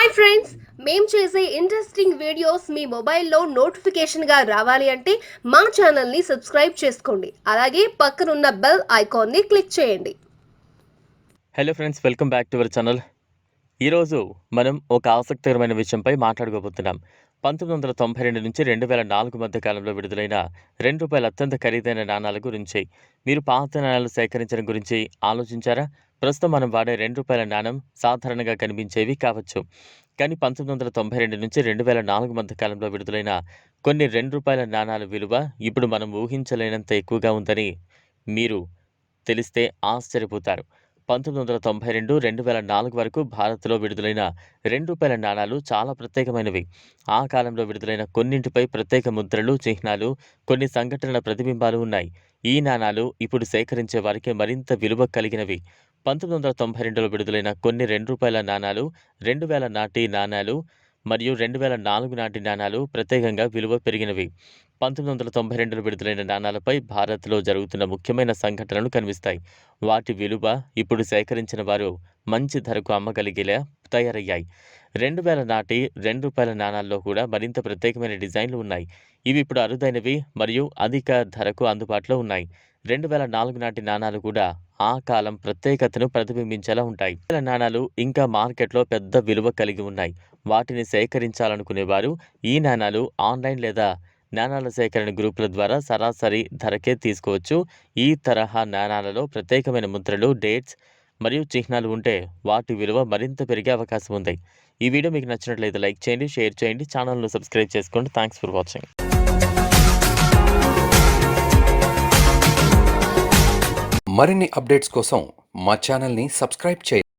Hi friends మేము చేసే interesting videos మీ మొబైల్లో నోటిఫికేషన్గా రావాలి అంటే మా ఛానల్ని సబ్స్క్రైబ్ చేసుకోండి. అలాగే పక్కనున్న బెల్ ఐకాన్ని క్లిక్ చేయండి. Hello friends welcome back to our channel ఈరోజు మనం ఒక ఆసక్తికరమైన విషయంపై మాట్లాడుకోబోతున్నాం. పంతొమ్మిది వందల తొంభై రెండు నుంచి రెండు వేల నాలుగు మధ్య కాలంలో విడుదలైన రెండు రూపాయల అత్యంత ఖరీదైన నాణాల గురించి. మీరు పాత నాణాలు సేకరించడం గురించి ఆలోచించారా? ప్రస్తుతం మనం వాడే రెండు రూపాయల నాణం సాధారణంగా కనిపించేవి కావచ్చు. కానీ పంతొమ్మిది వందల తొంభై రెండు నుంచి రెండు వేల నాలుగు మధ్య కాలంలో విడుదలైన కొన్ని రెండు రూపాయల నాణాల విలువ ఇప్పుడు మనం ఊహించలేనంత ఎక్కువగా ఉందని మీరు తెలిస్తే ఆశ్చర్యపోతారు. పంతొమ్మిది వందల తొంభై రెండు రెండు వేల నాలుగు వరకు భారత్లో విడుదలైన రెండు రూపాయల నాణాలు చాలా ప్రత్యేకమైనవి. ఆ కాలంలో విడుదలైన కొన్నింటిపై ప్రత్యేక ముద్రలు చిహ్నాలు కొన్ని సంఘటనల ప్రతిబింబాలు ఉన్నాయి. ఈ నాణాలు ఇప్పుడు సేకరించే వారికి మరింత విలువ కలిగినవి. పంతొమ్మిది వందల తొంభై రెండులో విడుదలైన కొన్ని రెండు రూపాయల నాణాలు రెండు వేల నాటి నాణాలు మరియు రెండు వేల నాలుగు నాటి నాణాలు ప్రత్యేకంగా విలువ పెరిగినవి. పంతొమ్మిది వందల తొంభై రెండులో విడుదలైన నాణాలపై భారత్లో జరుగుతున్న ముఖ్యమైన సంఘటనలు కనిపిస్తాయి. వాటి విలువ ఇప్పుడు సేకరించిన వారు మంచి ధరకు అమ్మగలిగేలా తయారయ్యాయి. రెండు వేల నాటి రెండు రూపాయల నాణాల్లో కూడా మరింత ప్రత్యేకమైన డిజైన్లు ఉన్నాయి. ఇవి ఇప్పుడు అరుదైనవి మరియు అధిక ధరకు అందుబాటులో ఉన్నాయి. రెండు వేల నాలుగు నాటి నాణాలు కూడా ఆ కాలం ప్రత్యేకతను ప్రతిబింబించేలా ఉంటాయి. వేల నాణాలు ఇంకా మార్కెట్లో పెద్ద విలువ కలిగి ఉన్నాయి. వాటిని సేకరించాలనుకునేవారు ఈ నాణాలు ఆన్లైన్ లేదా నాణాల సేకరణ గ్రూపుల ద్వారా సరాసరి ధరకే తీసుకోవచ్చు. ఈ తరహా నాణాలలో ప్రత్యేకమైన ముద్రలు డేట్స్ మరియు చిహ్నాలు ఉంటే వాటి విలువ మరింత పెరిగే అవకాశం ఉంది. ఈ వీడియో మీకు నచ్చినట్లయితే లైక్ చేయండి షేర్ చేయండి ఛానల్ను సబ్స్క్రైబ్ చేసుకోండి. Thanks for watching. మరిన్ని అప్డేట్స్ కోసం మా ఛానల్ని సబ్స్క్రైబ్ చేయండి.